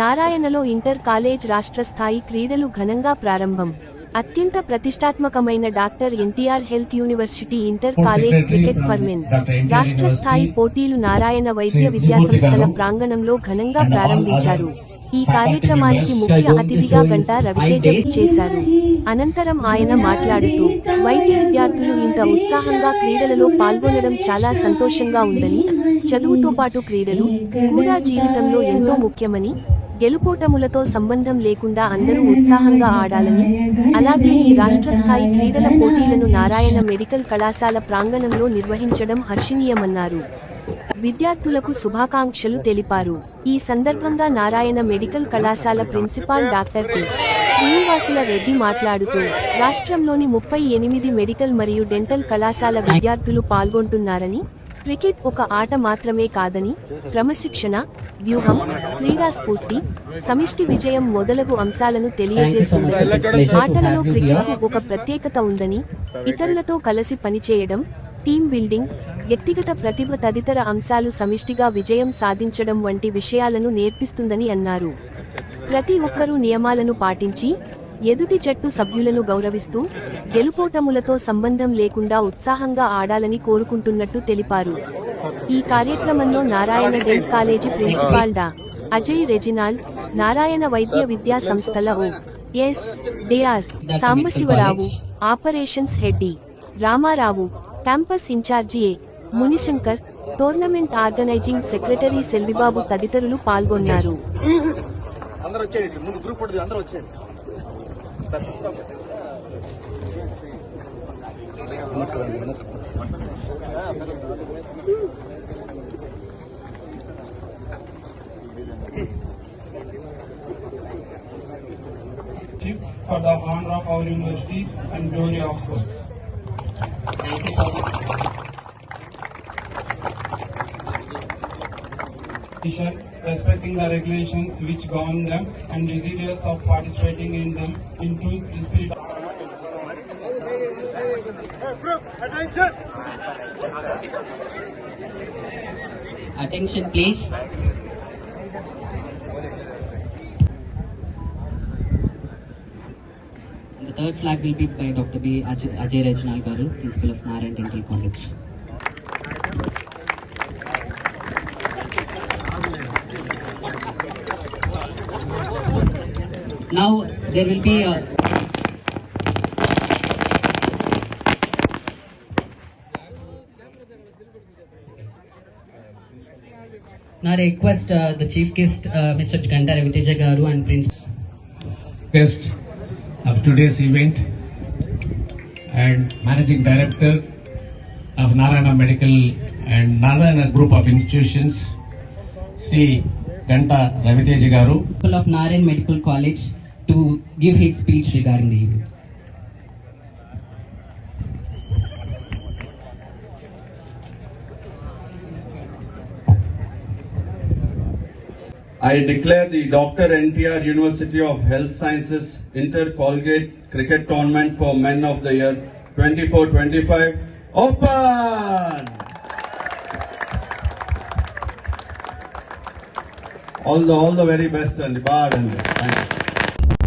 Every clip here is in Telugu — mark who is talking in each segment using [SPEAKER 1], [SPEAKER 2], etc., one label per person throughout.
[SPEAKER 1] నారాయణలో ఇంటర్ కాలేజ్ రాష్ట్ర స్థాయి క్రీడలు ఘనంగా ప్రారంభం. అత్యంత ప్రతిష్టాత్మకమైన doctor NTR health university inter college cricket ఫర్మెన్. రాష్ట్ర స్థాయి పోటీలు నారాయణ వైద్య విద్యాసంస్థల ప్రాంగణంలో ఘనంగా ప్రారంభించారు. ఈ కార్యక్రమానికి ముఖ్య అతిథిగా గంటా రవితేజ చేశారు. అనంతరం ఆయన మాట్లాడుతూ వైద్య విద్యార్థులు ఇంత ఉత్సాహంగా క్రీడలలో పాల్గొనడం చాలా సంతోషంగా ఉందని చదువుతో పాటు క్రీడలు కూడా జీవితంలో ఎంతో ముఖ్యమని గెలుపోటములతో సంబంధం లేకుండా అందరూ ఉత్సాహంగా ఆడాలని అలాగే ఈ రాష్ట్ర స్థాయి క్రీడల పోటీలను నారాయణ మెడికల్ కళాశాల ప్రాంగణంలో నిర్వహించడం హర్షణీయమన్నారు. విద్యార్థులకు శుభాకాంక్షలు తెలిపారు. ఈ సందర్భంగా నారాయణ మెడికల్ కళాశాల principal doctor K. Srinivasula Reddy మాట్లాడుతూ రాష్ట్రంలోని ముప్పై ఎనిమిది మెడికల్ మరియు డెంటల్ కళాశాల విద్యార్థులు పాల్గొంటున్నారని క్రికెట్ ఒక ఆట మాత్రమే కాదని క్రమశిక్షణ వ్యూహం క్రీడా స్ఫూర్తి సమిష్టి విజయం మొదలగు అంశాలను తెలియజేస్తుందని ఆటలలో క్రికెట్కు ఒక ప్రత్యేకత ఉందని ఇతరులతో కలిసి పనిచేయడం టీం బిల్డింగ్ వ్యక్తిగత ప్రతిభ తదితర అంశాలు సమిష్టిగా విజయం సాధించడం వంటి విషయాలను నేర్పిస్తుందని అన్నారు. ప్రతి ఒక్కరూ నియమాలను పాటించి ఎదుటి జట్టు సభ్యులను గౌరవిస్తూ గెలుపోటములతో సంబంధం లేకుండా ఉత్సాహంగా ఆడాలని కోరుకుంటున్నట్టు తెలిపారు. ఈ కార్యక్రమంలో నారాయణ డెంట్ కాలేజీ ప్రిన్సిపాల్ డా. అజయ్ రెజినాల్ నారాయణ వైద్య విద్యా సంస్థల ఓ. ఎస్. డిఆర్ సాంబశివరావు ఆపరేషన్స్ హెడ్డి Ramarao campus incharge A. Munishankar tournament organizing secretary Selvibabu తదితరులు పాల్గొన్నారు.
[SPEAKER 2] Chief for the honor of our university and glory of souls.
[SPEAKER 3] Thank you so much.
[SPEAKER 2] respecting the regulations which govern them and desirous of participating in them in true spirit.
[SPEAKER 3] Attention please. The third flag will be by Dr. B. Ajay Rajnal Garu, Principal of Narayan Dental College. Now there will be a Now I request uh, the chief guest, uh, Mr. Ganda Raviteja Garu and Prince.
[SPEAKER 4] guest of today's event and managing director of Narayana Medical and Narayana Group of Institutions, Sri Ganta Raviteji Garu.
[SPEAKER 3] Principal of Narayan Medical College to give his speech regarding the event.
[SPEAKER 5] I declare the Dr. NTR University of Health Sciences Inter Colgate Cricket Tournament for Men of the Year 24-25 open. All the all the very best and the bar and thank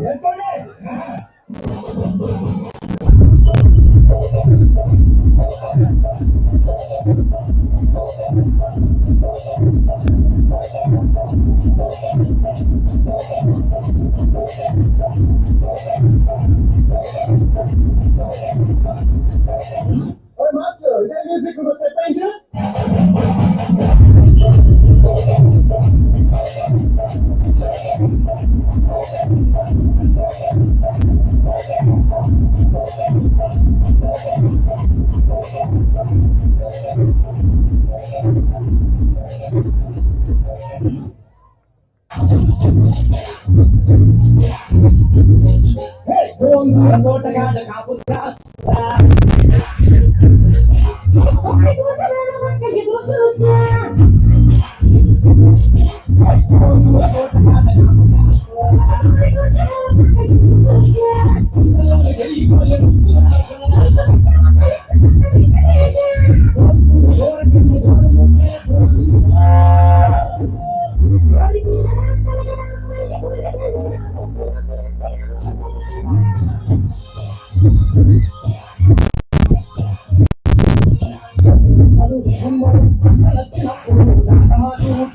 [SPEAKER 6] Yes, sir. kahapon, ako taga naghapon taas. Ay, doon sa
[SPEAKER 7] lalaman kasi doon sa lalaman.
[SPEAKER 6] Ako Lord,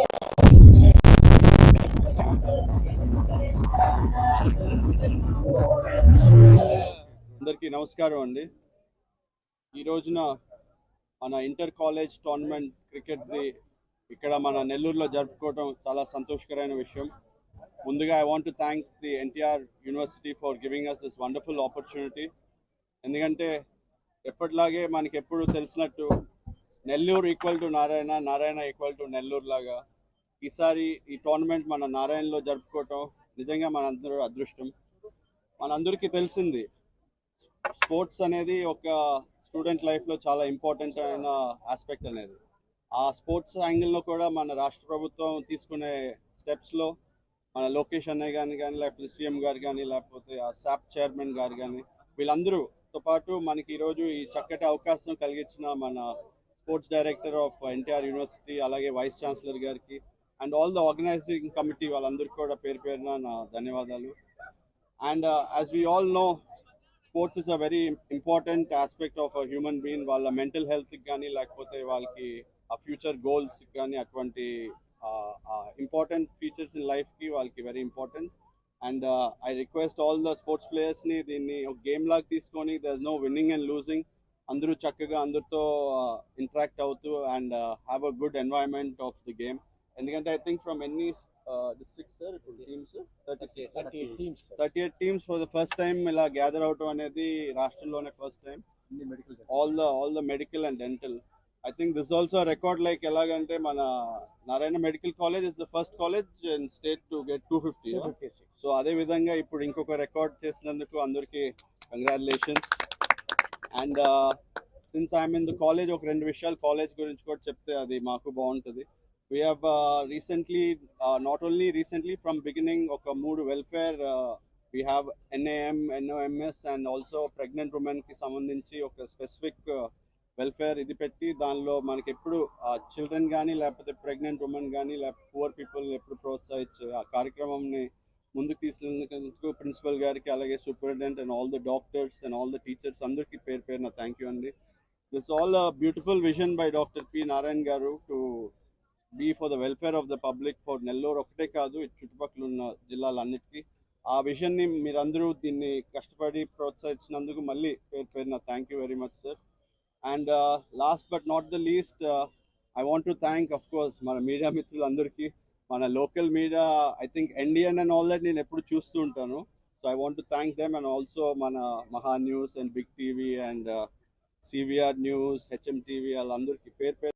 [SPEAKER 5] అందరికీ నమస్కారం అండి. ఈ రోజున మన ఇంటర్ కాలేజ్ టోర్నమెంట్ క్రికెట్ది ఇక్కడ మన నెల్లూరులో జరుపుకోవడం చాలా సంతోషకరమైన విషయం. ముందుగా I want to thank the NTR university for giving us this wonderful opportunity ఎందుకంటే ఎప్పటిలాగే మనకి ఎప్పుడు తెలిసినట్టు Nellore equal to Narayana Narayana equal to Nellore లాగా ఈసారి ఈ టోర్నమెంట్ మన నారాయణలో జరుపుకోవటం నిజంగా మనందరూ అదృష్టం. మనందరికీ తెలిసింది స్పోర్ట్స్ అనేది ఒక స్టూడెంట్ లైఫ్లో చాలా ఇంపార్టెంట్ అయిన ఆస్పెక్ట్ అనేది. ఆ స్పోర్ట్స్ యాంగిల్లో కూడా మన రాష్ట్ర ప్రభుత్వం తీసుకునే స్టెప్స్లో మన లోకేష్ అన్నయ్య గారిని కానీ లేకపోతే సీఎం గారు కానీ లేకపోతే ఆ శాప్ చైర్మన్ గారు కానీ వీళ్ళందరూతో పాటు మనకి ఈరోజు ఈ చక్కటి అవకాశం కలిగించిన మన sports director of NTR university అలాగే వైస్ ఛాన్సలర్ గారికి and all the organizing committee వాళ్ళందరికీ కూడా పేరు పేరున నా ధన్యవాదాలు. And as we all know sports is a very important aspect of a human being వాళ్ళ మెంటల్ హెల్త్కి కానీ లేకపోతే వాళ్ళకి ఆ ఫ్యూచర్ గోల్స్కి కానీ అటువంటి ఇంపార్టెంట్ ఫీచర్స్ ఇన్ లైఫ్కి వాళ్ళకి very important and I request all the sports ప్లేయర్స్ని దీన్ని ఒక గేమ్ లాగా తీసుకొని there no winning and losing అందరూ చక్కగా అందరితో uh, ఇంటరాక్ట్ అవుతూ and have a good environment of the game ఎందుకంటే ఐ థింక్ ఫ్రమ్ ఎన్ని డిస్ట్రిక్ట్స్ సార్ ఇప్పుడు teams thirty
[SPEAKER 8] thirty
[SPEAKER 5] eight teams for the first time ఇలా గ్యాదర్ అవటం అనేది రాష్ట్రంలోనే first time all the all the medical and dental I think this also record like ఎలాగంటే మన Narayana medical college is the first college in state to get two fifty so అదే విధంగా ఇప్పుడు ఇంకొక రికార్డ్ చేసినందుకు అందరికీ congratulations and since I'm in the college ఒక రెండు విషయాలు కాలేజ్ గురించి కూడా చెప్తే అది మాకు బాగుంటుంది. We have recently not only recently from beginning ఒక మూడు welfare we have NAM NOMS and also pregnant ఉమెన్కి సంబంధించి ఒక స్పెసిఫిక్ వెల్ఫేర్ uh, ఇది పెట్టి దానిలో మనకి ఎప్పుడు చిల్డ్రన్ కానీ లేకపోతే ప్రెగ్నెంట్ ఉమెన్ కానీ లేకపోతే పువర్ పీపుల్ ఎప్పుడు ప్రోత్సహించి ఆ కార్యక్రమంని ముందుకు తీసుకెళ్ళినందుకు ప్రిన్సిపల్ గారికి అలాగే superintendent and all the doctors and all the teachers అందరికీ పేరు పేరున థ్యాంక్ యూ అండి. This all beautiful vision by doctor P Narayan గారు to be for the welfare of the public for Nellore ఒకటే కాదు చుట్టుపక్కల ఉన్న జిల్లాలన్నిటికీ. ఆ విషయాన్ని మీరందరూ దీన్ని కష్టపడి ప్రోత్సహించినందుకు మళ్ళీ పేరు పేరున thank you very much sir and last but not the least I want to thank of course మన మీడియా మిత్రులందరికీ. మన local media I think NDN and all that నేను ఎప్పుడు చూస్తూ ఉంటాను. So I want to thank them and also మన Maha news and big TV and CVR news HM TV వాళ్ళందరికీ పేరు పేరు